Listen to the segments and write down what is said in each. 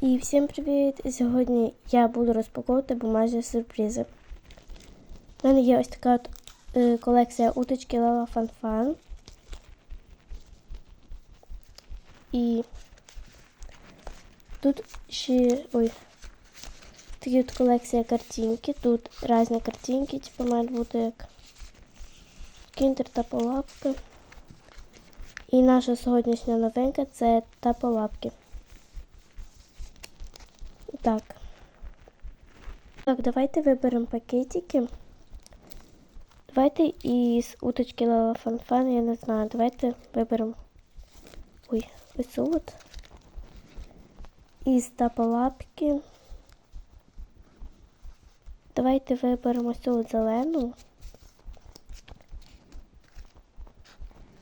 І всім привіт! Сьогодні я буду розпаковувати бумажні сюрпризи. У мене є ось така от, е, колекція уточки Лала Фанфан. І тут ще ой, такі от колекція картинки. Тут різні картинки, типу мають бути як кіндер та полапки. І наша сьогоднішня новинка це таполапки. Так. Так, давайте виберемо пакетики. Давайте із уточки Лала Фанфан, я не знаю. Давайте виберемо. Ой, ось от. Із таполапки. Давайте виберемо цю зелену.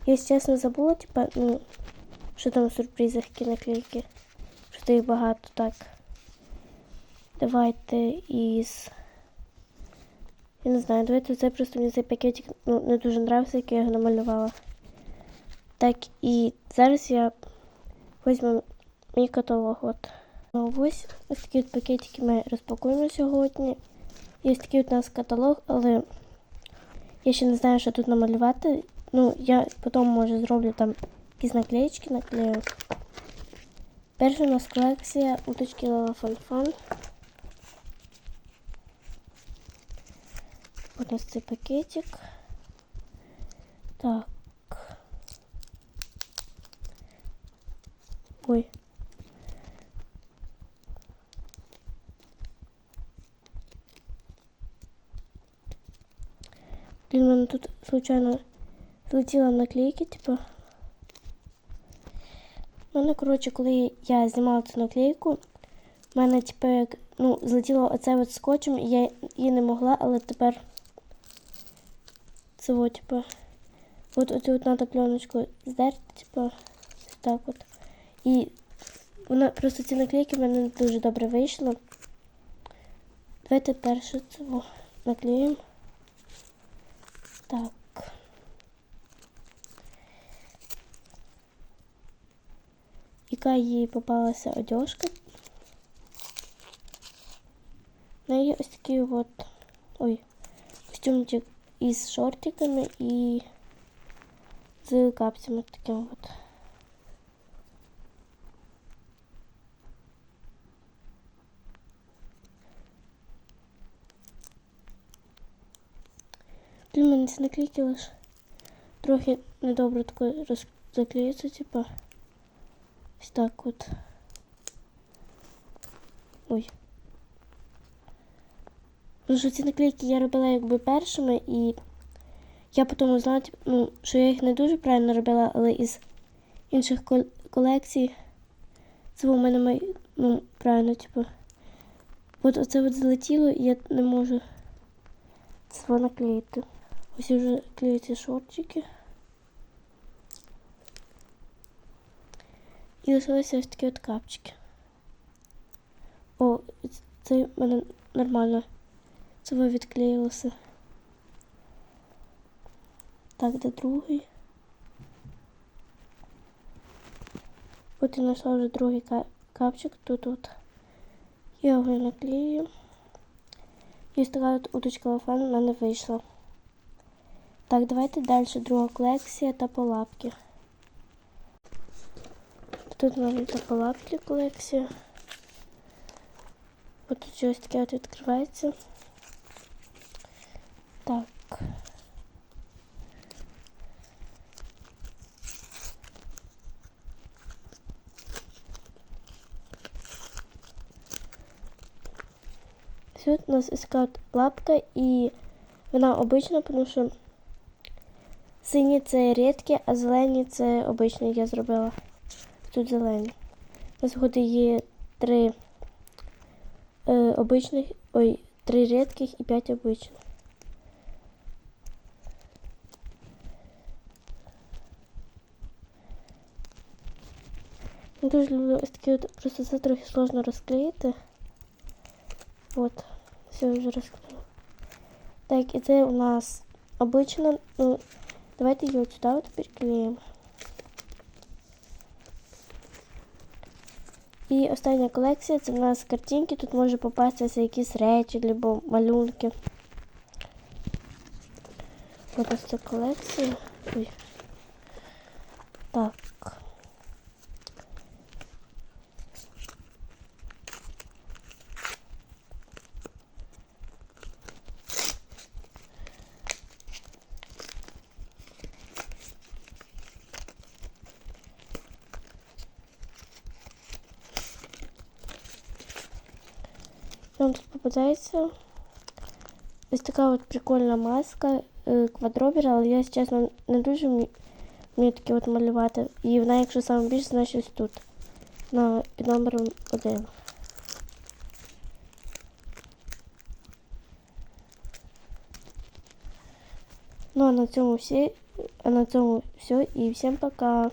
Я, чесно, забула, типа, ну, що там в сюрпризах які наклейки. Що їх багато так. Давайте із. Я не знаю, давайте це просто мені цей пакетик ну, не дуже нравився, як я його намалювала. Так, і зараз я візьму мій каталог. От. Ну, ось ось такі от пакетики ми розпакуємо сьогодні. І ось такий от у нас каталог, але я ще не знаю, що тут намалювати. Ну, я потім, може, зроблю там якісь наклеїчки наклею. Перша у нас колекція уточки Лала Фанфан. От нас цей пакетик. Так. Ой. Блін, у мене тут случайно злетіла наклейки, типу. У мене, коротше, коли я знімала цю наклейку, в мене, як, ну, злетіло оце от скотчем, і я її не могла, але тепер це от, типу, от оцю от надо пленочку здерти, типу, так от. І вона просто ці наклейки в мене дуже добре вийшло. Давайте перше цього наклеїмо. Так. Яка їй попалася одежка. На неї ось такий от ой, костюмчик із шортиками і з капцями таким от. Для мене ці наклейки лише трохи недобре тако роз... заклеються, типа. Ось так от. Ой. Тому що ці наклейки я робила якби першими, і я потім узнала, ну, що я їх не дуже правильно робила, але із інших кол- колекцій це у мене май, ну, правильно, типу. От оце от залетіло, і я не можу це наклеїти. Ось вже клеються шортики. І лишилися ось такі от капчики. О, це в мене нормально. Це відклеїлося. Так, де другий? От я знайшла вже другий капчик. Тут от. Я його наклею. І така от уточка лафан у мене вийшла. Так, давайте далі друга колекція та полапки. Тут у мене та полапки колекція. От щось таке от відкривається. Так. Тут у нас іскат лапка і вона обична, тому що сині це рідкі, а зелені це обичні я зробила. Тут зелені. У нас виходить є три е, обичних, ой, три рідких і п'ять обичних. Я дуже люблю ось такі от, просто це трохи сложно розклеїти. От, все вже розклеїла. Так, і це у нас обично, ну, давайте її от сюди от переклеїмо. І остання колекція це в нас картинки. Тут може попастися якісь речі або малюнки. Ось ця колекція. Ой. Так. Нам тут попадається ось така от прикольна маска е, квадробіра, але я, чесно, не дуже вмі- вмію такі от малювати. І вона, якщо саме більше, значить ось тут. На під номером один. Ну а на цьому всі, а на цьому все і всім пока.